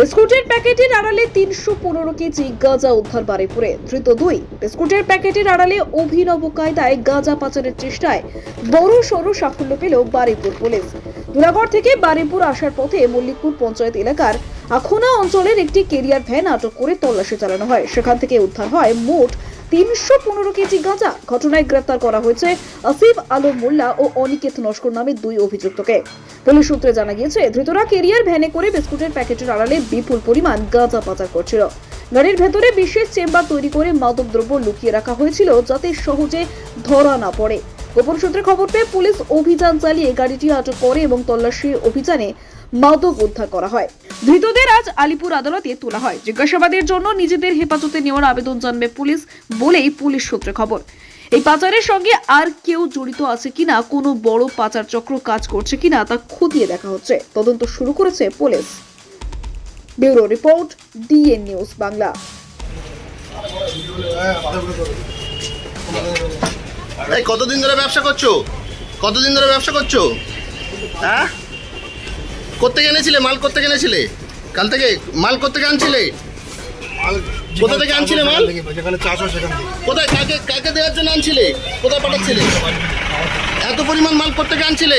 বিস্কুটের প্যাকেটের আড়ালে তিনশো পনেরো কেজি গাঁজা উদ্ধার বারিপুরে ধৃত দুই, বিস্কুটের প্যাকেটের আড়ালে অভিনব কায়দায় গাঁজা পাচারের চেষ্টায় বড় সড় সাফল্য পেল বারিপুর পুলিশ। দুরাগড় থেকে বারিপুর আসার পথে মল্লিকপুর পঞ্চায়েত এলাকার আখোনা অঞ্চলের একটি কেরিয়ার ভ্যান আটক করে তল্লাশি চালানো হয়। সেখান থেকে উদ্ধার হয় মোট তিনশো পনেরো কেজি গাঁজা ঘটনায় গ্রেপ্তার করা হয়েছে আসিফ আলম মোল্লা ও অনিকেত নস্কর নামে দুই অভিযুক্তকে। পুলিশ সূত্রে জানা গিয়েছে, ধৃতরা কেরিয়ার ভ্যানে করে বিস্কুটের প্যাকেটের আড়ালে বিপুল পরিমাণ গাঁজা পাচার করছিল। গাড়ির ভেতরে বিশেষ চেম্বার তৈরি করে মাদকদ্রব্য লুকিয়ে রাখা হয়েছিল যাতে সহজে ধরা না পড়ে। গোপন সূত্রে খবর পেয়ে পুলিশ অভিযান চালিয়ে গাড়িটি আটক করে এবং তল্লাশি অভিযানে মাদক উদ্ধার করা হয়। ধৃতদের আজ আলিপুর আদালতে তোলা হয়। জিজ্ঞাসাবাদের জন্য নিজেদের হেফাজতে নেওয়ার আবেদন জানবে পুলিশ বলেই পুলিশ সূত্রে খবর। এই পাচারের সঙ্গে আর কেউ জড়িত আছে কিনা, কোনো বড় পাচার চক্র কাজ করছে কিনা তা খতিয়ে দেখা হচ্ছে। তদন্ত শুরু করেছে police. Bureau report, DN news Bangla. এই কতদিন ধরে ব্যবসা করছ? কতদিন ধরে ব্যবসা করছ? হ্যাঁ? করতে এনেছিলে? মাল করতে এনেছিলে? কাল থেকে? মাল কোথেকে আনছিলে? কোথা থেকে আনছিলে মাল? যেখানে চাষ হয় সেখান থেকে। কোথায়? কাকে কাকে দেওয়ার জন্য আনছিলে? কোথায় পাঠাচ্ছিলে? এত পরিমাণ মাল কোথেকে আনছিলে?